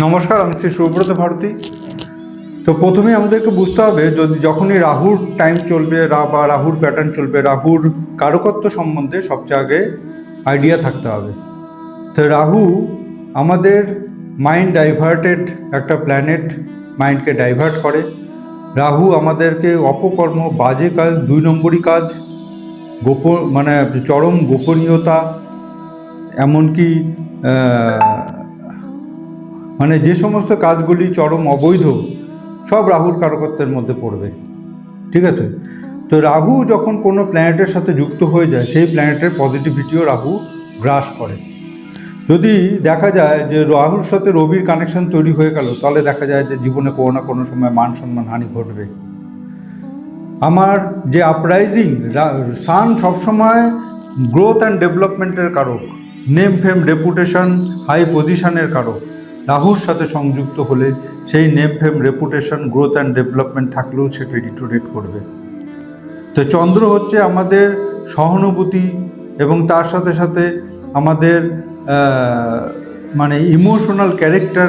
নমস্কার, আমি শ্রী সুব্রত ভারতী। তো প্রথমে আমাদেরকে বুঝতে হবে, যদি যখনই রাহুর টাইম চলবে, রা বা রাহুর প্যাটার্ন চলবে, রাহুর কারকত্ব সম্বন্ধে সবচেয়ে আগে আইডিয়া থাকতে হবে। তো রাহু আমাদের মাইন্ড ডাইভার্টেড একটা প্ল্যানেট মাইন্ডকে ডাইভার্ট করে। রাহু আমাদেরকে অপকর্ম, বাজে কাজ, দুই নম্বরই কাজ, গোপ মানে চরম গোপনীয়তা, এমনকি মানে যে সমস্ত কাজগুলি চরম অবৈধ, সব রাহুর কারকত্বের মধ্যে পড়বে। ঠিক আছে? তো রাহু যখন কোনো প্ল্যানেটের সাথে যুক্ত হয়ে যায়, সেই প্ল্যানেটের পজিটিভিটিও রাহু গ্রাস করে। যদি দেখা যায় যে রাহুর সাথে রবির কানেকশন তৈরি হয়ে গেল, তাহলে দেখা যায় যে জীবনে কোনো না কোনো সময় মান সম্মান হানি ঘটবে। আমার যে আপরাইজিং সান সবসময় গ্রোথ অ্যান্ড ডেভেলপমেন্টের কারক নেম ফেম রেপুটেশন হাই পজিশনের কারক। রাহুর সাথে সংযুক্ত হলে সেই name fame reputation growth and development থাকলেও সেটা ডিটোরেট করবে। তো চন্দ্র হচ্ছে আমাদের সহানুভূতি এবং তার সাথে সাথে আমাদের মানে ইমোশনাল ক্যারেক্টার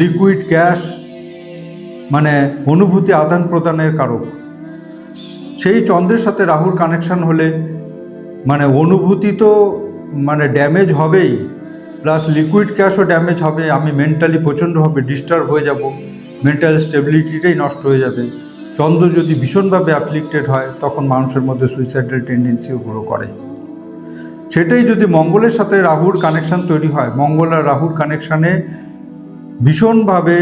লিকুইড গ্যাস মানে অনুভূতি আদান প্রদানের কারক। সেই চন্দ্রের সাথে রাহুর কানেকশন হলে মানে অনুভূতি তো মানে ড্যামেজ হবেই। প্লাস লিকুইড ক্যাশও ড্যামেজ হবে, আমি মেন্টালি প্রচণ্ডভাবে ডিস্টার্ব হয়ে যাব মেন্টাল স্টেবিলিটিটাই নষ্ট হয়ে যাবে। চন্দ্র যদি ভীষণভাবে অ্যাপ্লিক্টেড হয়, তখন মানুষের মধ্যে সুইসাইডাল টেন্ডেন্সিও গ্রো করে। সেটাই যদি মঙ্গলের সাথে রাহুর কানেকশান তৈরি হয়, মঙ্গল আর রাহুর কানেকশানে ভীষণভাবে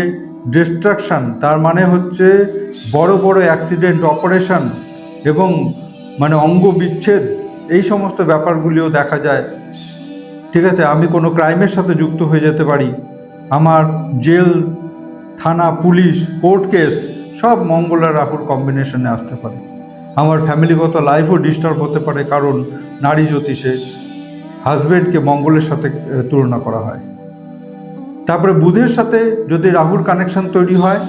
ডিস্ট্রাকশন তার মানে হচ্ছে বড় বড় অ্যাক্সিডেন্ট অপারেশন এবং মানে অঙ্গ বিচ্ছেদ, এই সমস্ত ব্যাপারগুলিও দেখা যায়। ঠিক আছে, আমি কোনো ক্রাইমের সাথে যুক্ত হয়ে যেতে পারি। আমার জেল, থানা, পুলিশ, কোর্ট কেস, সব মঙ্গল আর রাহুর কম্বিনেশনে আসতে পারে। আমার ফ্যামিলিগত লাইফও ডিস্টার্ব হতে পারে কারণ নারী জ্যোতিষে হাজব্যান্ডকে মঙ্গলের সাথে তুলনা করা হয়। তারপরে বুধের সাথে যদি রাহুর কানেকশন তৈরি হয়,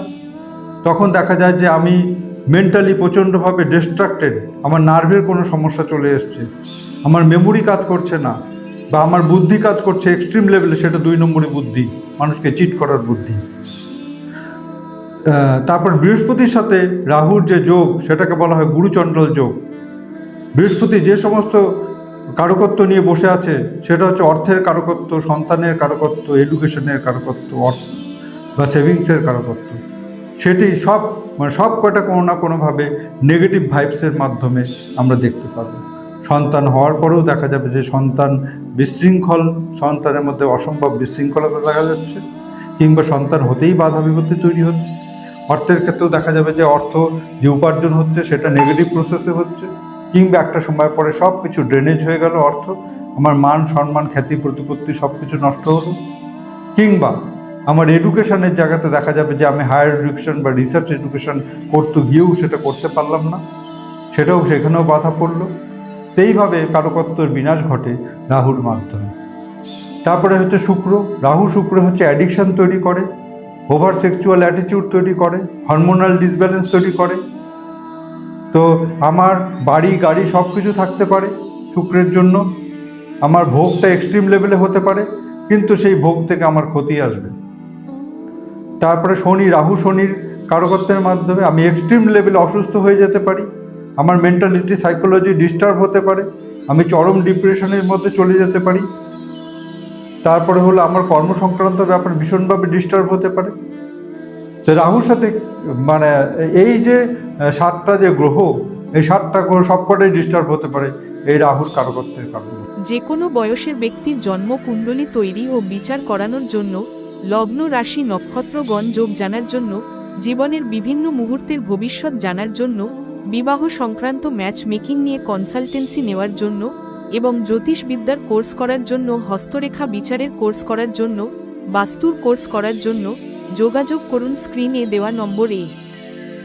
তখন দেখা যায় যে আমি মেন্টালি প্রচণ্ডভাবে ডিস্ট্রাক্টেড আমার নার্ভের কোনো সমস্যা চলে এসছে। আমার মেমোরি কাজ করছে না। বা আমার বুদ্ধি কাজ করছে এক্সট্রিম লেভেলে সেটা দুই নম্বরই বুদ্ধি, মানুষকে চিট করার বুদ্ধি। তারপর বৃহস্পতির সাথে রাহুর যে যোগ, সেটাকে বলা হয় গুরুচণ্ডল যোগ। বৃহস্পতি যে সমস্ত কারকত্ব নিয়ে বসে আছে, সেটা হচ্ছে অর্থের কারকত্ব, সন্তানের কারকত্ব এডুকেশনের কারকত্ব, অর্থ বা সেভিংসের কারকত্ব। সেটি সব মানে সব কটা কোনো না কোনোভাবে নেগেটিভ ভাইবসের মাধ্যমে আমরা দেখতে পাবো। সন্তান হওয়ার পরেও দেখা যাবে যে সন্তান বিশৃঙ্খল, সন্তানের মধ্যে অসম্ভব বিশৃঙ্খলতা দেখা যাচ্ছে কিংবা সন্তান হতেই বাধা বিপত্তি তৈরি হচ্ছে। অর্থের ক্ষেত্রেও দেখা যাবে যে অর্থ যে উপার্জন হচ্ছে সেটা নেগেটিভ প্রসেসে হচ্ছে কিংবা একটা সময় পরে সব কিছু ড্রেনেজ হয়ে গেল অর্থ। আমার মান, সম্মান, খ্যাতি, প্রতিপত্তি সব কিছু নষ্ট হলো। কিংবা আমার এডুকেশনের জায়গাতে দেখা যাবে যে আমি হায়ার এডুকেশন বা রিসার্চ এডুকেশন করতে গিয়েও সেটা করতে পারলাম না। সেটাও সেখানেও বাধা পড়ল। এইভাবে কারকত্বর বিনাশ ঘটে রাহুর মাধ্যমে। তারপরে হচ্ছে শুক্র। রাহু, শুক্র হচ্ছে অ্যাডিকশান তৈরি করে ওভার সেক্সুয়াল অ্যাটিটিউড তৈরি করে হরমোনাল ডিসব্যালেন্স তৈরি করে। তো আমার বাড়ি, গাড়ি সব কিছু থাকতে পারে শুক্রের জন্য। আমার ভোগটা এক্সট্রিম লেভেলে হতে পারে, কিন্তু সেই ভোগ থেকে আমার ক্ষতি আসবে। তারপরে শনি, রাহু, শনির কারকত্বের মাধ্যমে আমি এক্সট্রিম লেভেলে অসুস্থ হয়ে যেতে পারি। আমার মেন্টালিটি সাইকোলজি ডিস্টার্ব হতে পারে, আমি চরম ডিপ্রেশনের মধ্যে চলে যেতে পারি। তারপরে হলো আমার কর্ম সংক্রান্ত ব্যাপার ভীষণভাবে ডিস্টার্ব হতে পারে। তো রাহুর সাথে মানে এই যে সাতটা যে গ্রহ, এই সাতটা গ্রহ সবকটাই ডিস্টার্ব হতে পারে এই রাহুর কারকত্বের কারণে। যে কোনো বয়সের ব্যক্তির জন্ম কুণ্ডলী তৈরি ও বিচার করানোর জন্য লগ্ন, রাশি, নক্ষত্রগণ যোগ জানার জন্য, জীবনের বিভিন্ন মুহূর্তের ভবিষ্যৎ জানার জন্য বিবাহ সংক্রান্ত ম্যাচ মেকিং নিয়ে কনসালটেন্সি নেওয়ার জন্য এবং জ্যোতিষবিদ্যার কোর্স করার জন্য, হস্তরেখা বিচারের কোর্স করার জন্য, বাস্তুর কোর্স করার জন্য যোগাযোগ করুন স্ক্রিনে দেওয়া নম্বরে।